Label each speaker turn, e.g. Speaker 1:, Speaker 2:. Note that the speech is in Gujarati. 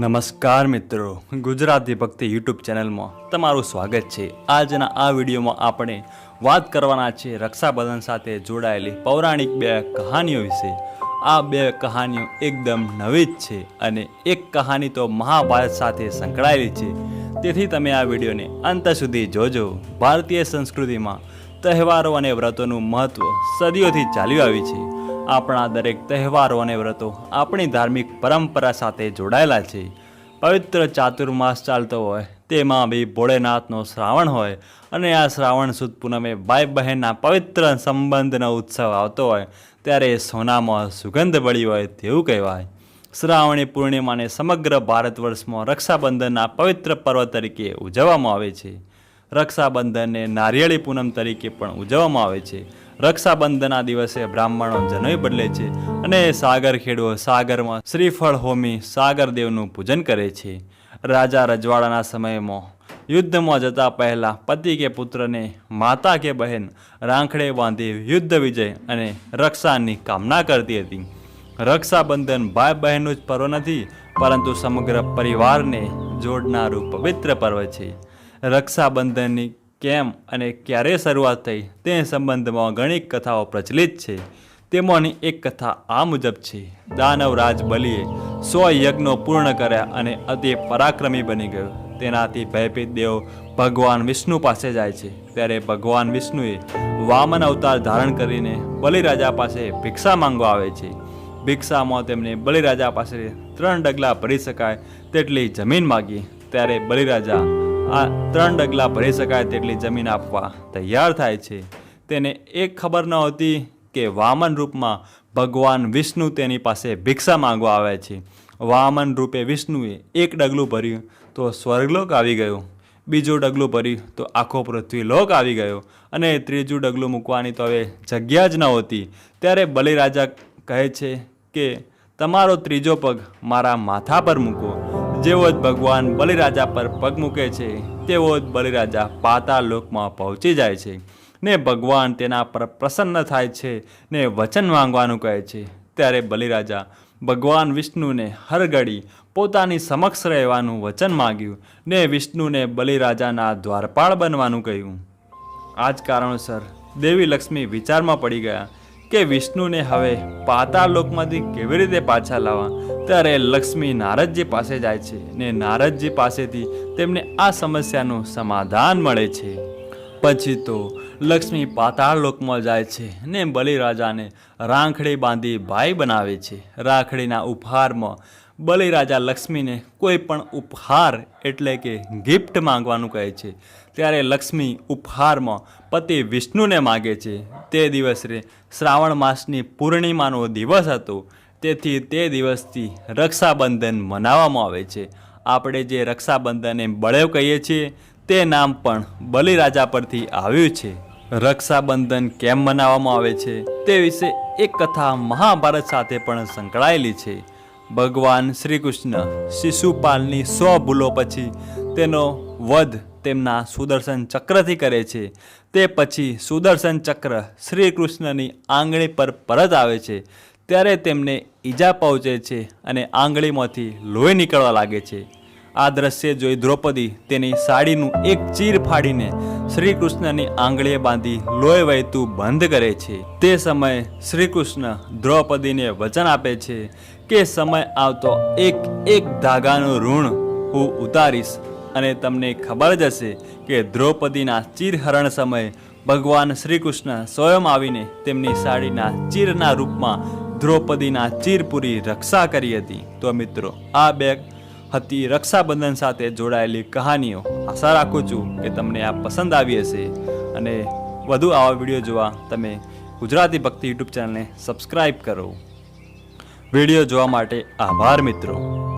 Speaker 1: નમસ્કાર મિત્રો. ગુજરાતી ભક્તિ યુટ્યુબ ચેનલમાં તમારું સ્વાગત છે. આજના આ વિડીયોમાં આપણે વાત કરવાના છે રક્ષાબંધન સાથે જોડાયેલી પૌરાણિક બે કહાનીઓ વિશે. આ બે કહાનીઓ એકદમ નવી જ છે અને એક કહાની તો મહાભારત સાથે સંકળાયેલી છે. તેથી તમે આ વિડીયોને અંત સુધી જોજો. ભારતીય સંસ્કૃતિમાં તહેવારો અને વ્રતોનું મહત્ત્વ સદીઓથી ચાલ્યું આવ્યું છે. આપણા દરેક તહેવારો અને વ્રતો આપણી ધાર્મિક પરંપરા સાથે જોડાયેલા છે. પવિત્ર ચાતુર્માસ ચાલતો હોય, તેમાં બી ભોળેનાથનો શ્રાવણ હોય અને આ શ્રાવણ સુદ પૂનમે ભાઈ બહેનના પવિત્ર સંબંધનો ઉત્સવ આવતો હોય, ત્યારે સોનામાં સુગંધ બળી હોય તેવું કહેવાય. શ્રાવણી પૂર્ણિમાને સમગ્ર ભારત વર્ષમાં રક્ષાબંધનના પવિત્ર પર્વ તરીકે ઉજવવામાં આવે છે. રક્ષાબંધનને નારિયેળી પૂનમ તરીકે પણ ઉજવવામાં આવે છે. રક્ષાબંધનના દિવસે બ્રાહ્મણો જનોય બદલે છે અને સાગર ખેડૂઓ સાગરમાં શ્રીફળ હોમી સાગરદેવનું પૂજન કરે છે. રાજા રજવાડાના સમયમાં યુદ્ધમાં જતા પહેલાં પતિ કે પુત્રને માતા કે બહેન રાંખડે બાંધી યુદ્ધ વિજય અને રક્ષાની કામના કરતી હતી. રક્ષાબંધન ભાઈ બહેનનું જ પર્વ નથી, પરંતુ સમગ્ર પરિવારને જોડનારું પવિત્ર પર્વ છે. રક્ષાબંધનની કેમ અને ક્યારે શરૂઆત થઈ તે સંબંધમાં ઘણી કથાઓ પ્રચલિત છે. તેમાંની એક કથા આ મુજબ છે. દાનવ રાજ બલિએ સો યજ્ઞો પૂર્ણ કર્યા અને અતિ પરાક્રમી બની ગયો. તેનાથી ભયભીત દેવ ભગવાન વિષ્ણુ પાસે જાય છે. ત્યારે ભગવાન વિષ્ણુએ વામન અવતાર ધારણ કરીને બલિરાજા પાસે ભિક્ષા માંગવા આવે છે. ભિક્ષામાં તેમને બલિરાજા પાસે ત્રણ ડગલા ભરી શકાય તેટલી જમીન માગી. ત્યારે બલિરાજા આ ત્રણ ડગલા ભરી શકાય તેટલી જમીન આપવા તૈયાર થાય છે. તેને એક ખબર નહોતી કે વામન રૂપમાં ભગવાન વિષ્ણુ તેની પાસે ભિક્ષા માંગવા આવે છે. વામન રૂપે વિષ્ણુએ એક ડગલું ભર્યું તો સ્વર્ગલોક આવી ગયો. બીજું ડગલું ભર્યું તો આખો પૃથ્વીલોક આવી ગયો. અને ત્રીજું ડગલું મૂકવાની તો હવે જગ્યા જ નહોતી ત્યારે બલિરાજા કહે છે કે, તમારો ત્રીજો પગ મારા માથા પર મૂકો. જેવો જ ભગવાન બલિરાજા પર પગ મૂકે છે, તેવો જ બલિરાજા પાતાળ લોકમાં પહોંચી જાય છે. ને ભગવાન તેના પર પ્રસન્ન થાય છે ને વચન માંગવાનું કહે છે. ત્યારે બલિરાજા ભગવાન વિષ્ણુને હરગડી પોતાની સમક્ષ રહેવાનું વચન માગ્યું ને વિષ્ણુને બલિરાજાના દ્વારપાળ બનવાનું કહ્યું. આ જ કારણોસર દેવી લક્ષ્મી વિચારમાં પડી ગયા કે વિષ્ણુને હવે પાતાળ લોકમાંથી કેવી રીતે પાછા લાવવા? ત્યારે લક્ષ્મી નારદજી પાસે જાય છે ને નારદજી પાસેથી તેમને આ સમસ્યાનું સમાધાન મળે છે. પછી તો લક્ષ્મી પાતાળ લોકમાં જાય છે ને બલિરાજાને રાખડી બાંધી ભાઈ બનાવે છે. રાખડીના ઉપહારમાં બલિરાજા લક્ષ્મીને કોઈ પણ ઉપહાર એટલે કે ગિફ્ટ માંગવાનું કહે છે, ત્યારે લક્ષ્મી ઉપહારમાં પતિ વિષ્ણુને માગે છે. તે દિવસે શ્રાવણ માસની પૂર્ણિમાનો દિવસ હતો, તેથી તે દિવસથી રક્ષાબંધન મનાવવામાં આવે છે. આપણે જે રક્ષાબંધનને બળેવ કહીએ છીએ, તે નામ પણ બલિરાજા પરથી આવ્યું છે. રક્ષાબંધન કેમ મનાવવામાં આવે છે, તે વિશે એક કથા મહાભારત સાથે પણ સંકળાયેલી છે. ભગવાન શ્રી કૃષ્ણ શિશુપાલની સો ભૂલો પછી તેનો વધ તેમના સુદર્શન ચક્રથી કરે છે. તે પછી સુદર્શન ચક્ર શ્રી કૃષ્ણની આંગળી પર પરત આવે છે. ત્યારે તેમને ઈજા પહોંચે છે અને આંગળીમાંથી લોહી નીકળવા લાગે છે. આ દ્રશ્ય જોઈ દ્રૌપદી તેની સાડીનું એક ચીર ફાડીને શ્રી કૃષ્ણની આંગળીએ બાંધી લોહી વહેતું બંધ કરે છે. તે સમયે શ્રી કૃષ્ણ દ્રૌપદીને વચન આપે છે કે સમય આવતો એક એક ધાગાનું ઋણ હું ઉતારીશ અને તમને ખબર જ હશે કે દ્રૌપદીના ચીરહરણ સમયે ભગવાન શ્રી કૃષ્ણ સ્વયં આવીને તેમની સાડીના ચીરના રૂપમાં દ્રૌપદીના ચીરપુરી રક્ષા કરી હતી. તો મિત્રો, આ બે હતી રક્ષાબંધન સાથે જોડાયેલી કહાનીઓ. આશા રાખું છું કે તમને આ પસંદ આવી હશે અને વધુ આવા વીડિયો જોવા તમે ગુજરાતી ભક્તિ યુટ્યુબ ચેનલને સબસ્ક્રાઈબ કરો. વીડિયો જોવા માટે આભાર મિત્રો.